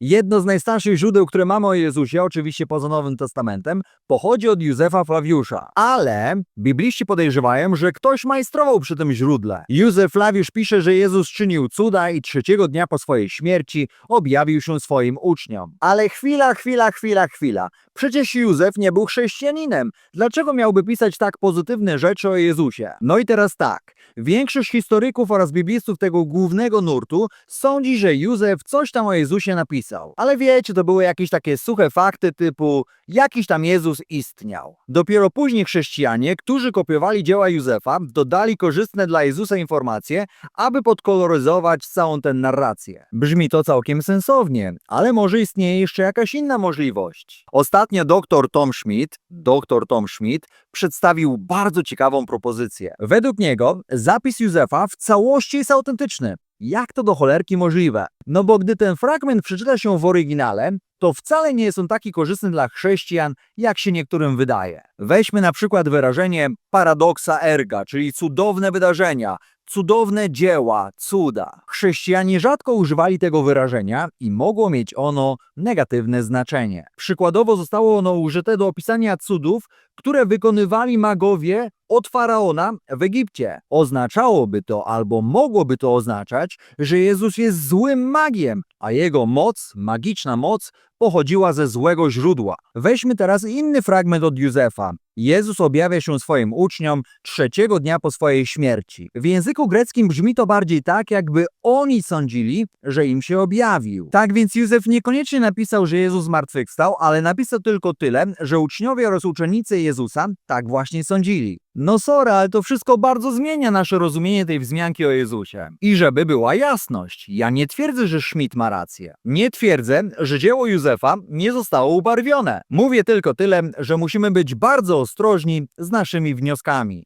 Jedno z najstarszych źródeł, które mamy o Jezusie, oczywiście poza Nowym Testamentem, pochodzi od Józefa Flawiusza. Ale bibliści podejrzewają, że ktoś majstrował przy tym źródle. Józef Flawiusz pisze, że Jezus czynił cuda i trzeciego dnia po swojej śmierci objawił się swoim uczniom. Ale chwila, chwila, chwila, chwila. Przecież Józef nie był chrześcijaninem. Dlaczego miałby pisać tak pozytywne rzeczy o Jezusie? No i teraz tak. Większość historyków oraz biblistów tego głównego nurtu sądzi, że Józef coś tam o Jezusie napisał. Ale wiecie, to były jakieś takie suche fakty typu jakiś tam Jezus istniał. Dopiero później chrześcijanie, którzy kopiowali dzieła Józefa, dodali korzystne dla Jezusa informacje, aby podkoloryzować całą tę narrację. Brzmi to całkiem sensownie, ale może istnieje jeszcze jakaś inna możliwość. Ostatnio dr Tom Schmidt, dr Tom Schmidt, przedstawił bardzo ciekawą propozycję. Według niego zapis Józefa w całości jest autentyczny. Jak to do cholerki możliwe? No bo gdy ten fragment przeczyta się w oryginale, to wcale nie jest on taki korzystny dla chrześcijan, jak się niektórym wydaje. Weźmy na przykład wyrażenie paradoksa erga, czyli cudowne wydarzenia, cudowne dzieła, cuda. Chrześcijanie rzadko używali tego wyrażenia i mogło mieć ono negatywne znaczenie. Przykładowo zostało ono użyte do opisania cudów, które wykonywali magowie od faraona w Egipcie. Oznaczałoby to albo mogłoby to oznaczać, że Jezus jest złym magiem, a jego moc, magiczna moc, pochodziła ze złego źródła. Weźmy teraz inny fragment od Józefa. Jezus objawia się swoim uczniom trzeciego dnia po swojej śmierci. W języku greckim brzmi to bardziej tak, jakby oni sądzili, że im się objawił. Tak więc Józef niekoniecznie napisał, że Jezus zmartwychwstał, ale napisał tylko tyle, że uczniowie oraz uczennice Jezusa tak właśnie sądzili. No sorry, ale to wszystko bardzo zmienia nasze rozumienie tej wzmianki o Jezusie. I żeby była jasność, ja nie twierdzę, że Schmidt ma rację. Nie twierdzę, że dzieło Józefa nie zostało ubarwione. Mówię tylko tyle, że musimy być bardzo ostrożni z naszymi wnioskami.